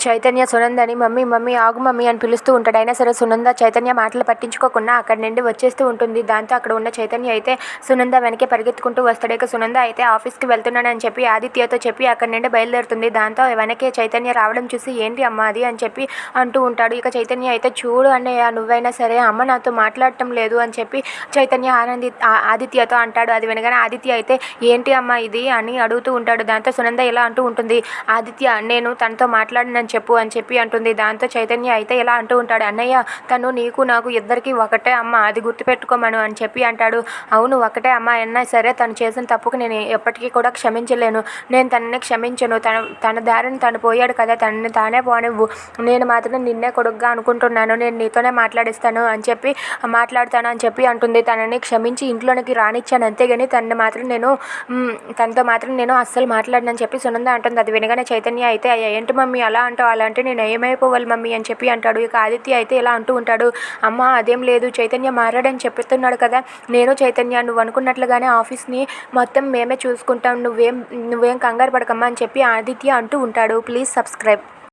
చైతన్య సునందని mummy mummy ఆగు mummy అని పిలుస్తూ ఉంటాడు. అయినా సరే సునంద చైతన్య మాటలు పట్టించుకోకుండా అక్కడి నుండి వచ్చేస్తూ ఉంటుంది. దాంతో అక్కడ ఉన్న చైతన్య అయితే సునంద వెనకే పరిగెత్తుకుంటూ వస్తాడు. ఇక సునంద అయితే ఆఫీస్కి వెళ్తున్నాడని చెప్పి ఆదిత్యతో చెప్పి అక్కడి నుండి బయలుదేరుతుంది. దాంతో వెనకే చైతన్య రావడం చూసి ఏంటి అమ్మ అది? అని చెప్పి అంటూ ఉంటాడు. ఇక చైతన్య అయితే చూడు అన్నయ్య నువ్వైనా సరే అమ్మ నాతో మాట్లాడటం లేదు అని చెప్పి చైతన్య ఆనంది ఆదిత్యతో అంటాడు. అది వినగానే ఆదిత్య అయితే ఏంటి అమ్మ ఇది? అని అడుగుతూ ఉంటాడు. దాంతో సునంద ఇలా అంటూ ఉంటుంది ఆదిత్య నేను తనతో మాట్లాడినని చెప్పు అని చెప్పి అంటుంది. దాంతో చైతన్య అయితే ఇలా అంటూ ఉంటాడు. అన్నయ్య తను నీకు నాకు ఇద్దరికి ఒకటే అమ్మ అది గుర్తుపెట్టుకోమను అని చెప్పి అంటాడు. అవును ఒకటే అమ్మ. అయినా సరే తను చేసిన తప్పుకు నేను ఎప్పటికీ కూడా క్షమించలేను. నేను తనని క్షమించను. తన తన దారిని తను పోయాడు కదా తనని తానే పోనివ్వు. నేను మాత్రం నిన్నే కొడుగ్గా అనుకుంటున్నాను. నేను నీతోనే మాట్లాడిస్తాను అని చెప్పి మాట్లాడతాను అని చెప్పి అంటుంది. తనని క్షమించి ఇంట్లోనికి రానిచ్చాను. అంతేగాని తనని మాత్రం నేను తనతో మాత్రం నేను అస్సలు మాట్లాడనని చెప్పి సునంద అంటుంది. అది వినగానే చైతన్య అయితే ఏంటి మమ్మీ అలా అంటావు అలా అంటే నేను ఏమైపోవాలి మమ్మీ అని చెప్పి అంటాడు. ఇక ఆదిత్య అయితే ఇలా అంటూ ఉంటాడు. అమ్మ అదేం లేదు. చైతన్య మారాడని చెప్తున్నాడు కదా. నేను చైతన్య నువ్వు అనుకున్నట్లుగానే ఆఫీస్ని మొత్తం మేమే చూసుకుంటాం. నువ్వేం నువ్వేం కంగారు పడకమ్మా అని చెప్పి ఆదిత్య అంటూ ఉంటాడు. Please subscribe.